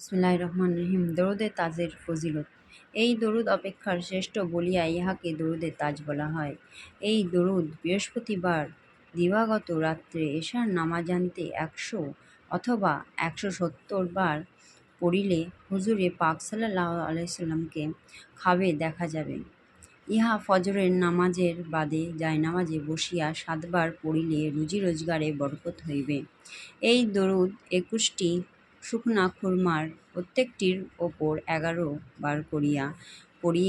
বিসমুল্লাহ রহমান রহিম। দরুদে তাজের ফজিলত। এই দরুদ অপেক্ষার শ্রেষ্ঠ বলিয়া ইহাকে দরুদে তাজ বলা হয়। এই দরুদ বৃহস্পতিবার দিবাগত রাত্রে এশার নামাজান্তে একশো অথবা একশো সত্তর বার পড়িলে হুজুরে পাক সাল্লাহ আলাইসাল্লামকে খাবে দেখা যাবে। ইহা ফজরের নামাজের বাদে নামাজে বসিয়া সাতবার পড়িলে রুজি রোজগারে বরকত হইবে। এই দরুদ একুশটি শুকনা খুরমার প্রত্যেকটির ওপর এগারো বার করিয়া পড়ি,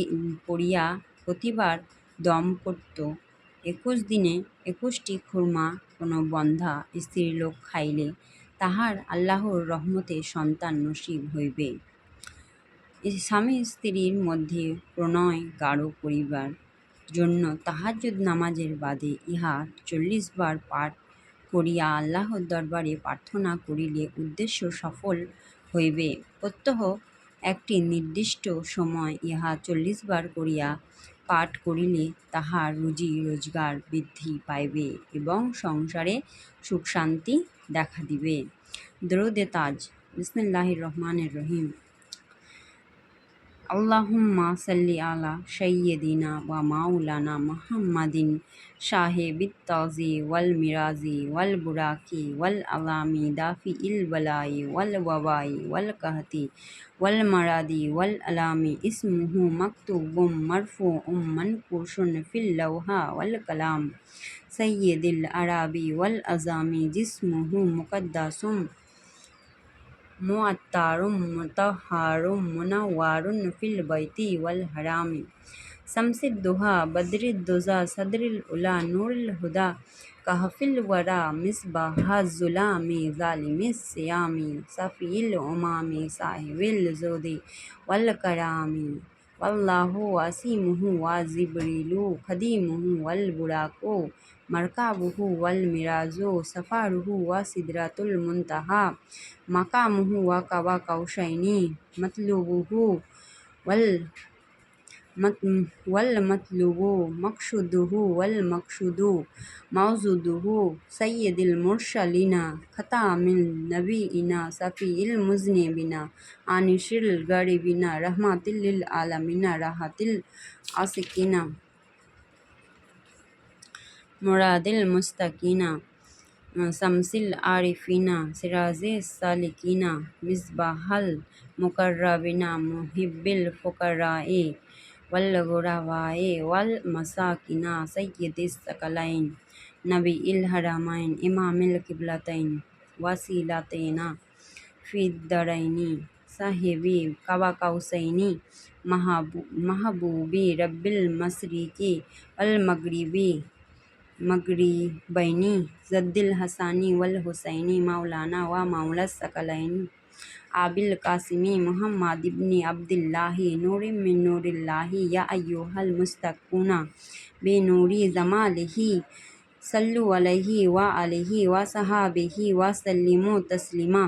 পড়িয়া প্রতিবার দম করত। একুশ দিনে একুশটি খুরমা কোনো বন্ধা স্ত্রীলোক খাইলে তাহার আল্লাহর রহমতে সন্তান নসিব হইবে। স্বামী স্ত্রীর মধ্যে প্রণয় গাঢ় করিবার জন্য তাহাজ্জুদ নামাজের বাদে ইহা চল্লিশ বার পাঠ করিয়া আল্লাহর দরবারে প্রার্থনা করিলে উদ্দেশ্য সফল হইবে। প্রত্যহ একটি নির্দিষ্ট সময় ইহা চল্লিশ বার করিয়া পাঠ করিলে তাহার রুজি রোজগার বৃদ্ধি পাইবে এবং সংসারে সুখ শান্তি দেখা দিবে। দরুদে তাজ। বিসমিল্লাহির রহমানির রহিম। اللهم صل على سيدنا ومولانا محمد شاهب التاز والمرازي والبراكي والعلام دافي البلاي والوباء والكهتي والمرادي والعلام اسمه مكتوب مرفوع منقوش في اللوحة والكلام سيد العربي والأزام جسمه مقدس. मुअत्तारुम मुतहारुम मुनव्वारुन फ़िल बैती वल हरामी शमसदुहा बदरुद्दुजा, सदरुलउला, नूरलहुदा कहफ़िल वरा मिसबाहाजुलामी ज़ालिमिस्यामी सफ़ील उमामी साहिबिल जोदी वल करामी ওয়াল্লাহু ওয়াসিমুহু ওয়া জিবরিলু খদিমুহু ওয়াল বুড়াকো মারকাবুহু ওয়াল মিরাজো সফারুহু ওয়া সিদরাতুল মুনতাহা মাকামুহু ওয়া কাবা কাউসাইনি মতলুবুহু ওয়াল والمطلوب مقصوده والمقصود موجوده سيد المرسلين ختام النبيين صفي المذنبين أنيس الغريبين رحمة للعالمين راحة العاشقين مراد المستقين سمس العارفين سراز السالكين مصباح المقربين محب الفقراء वल्लुरावाए वल मसाकिना सैदिस्कलैन नबी हरामैन इमामिल किबलतैन वसीलतना फिदरैनी साहिबी कवा कौसैनी महबूबी रब्बिल मशरिकी अल मगरी बैनी जद्दिल हसानी वल हुसैनी मौलाना व मौला सकलैनी আবিল কাসিমি মোহাম্মদ ইবনি আবদুল্লাহি নূরি মিন নূরিল্লাহি ইয়া আইয়ুহাল মুস্তাকুনা বে নূরি জামালিহি সাল্লু আলহি ওয়া আলহি ওয়া সাহাবিহি ওয়া সাল্লিমু তসলিমা।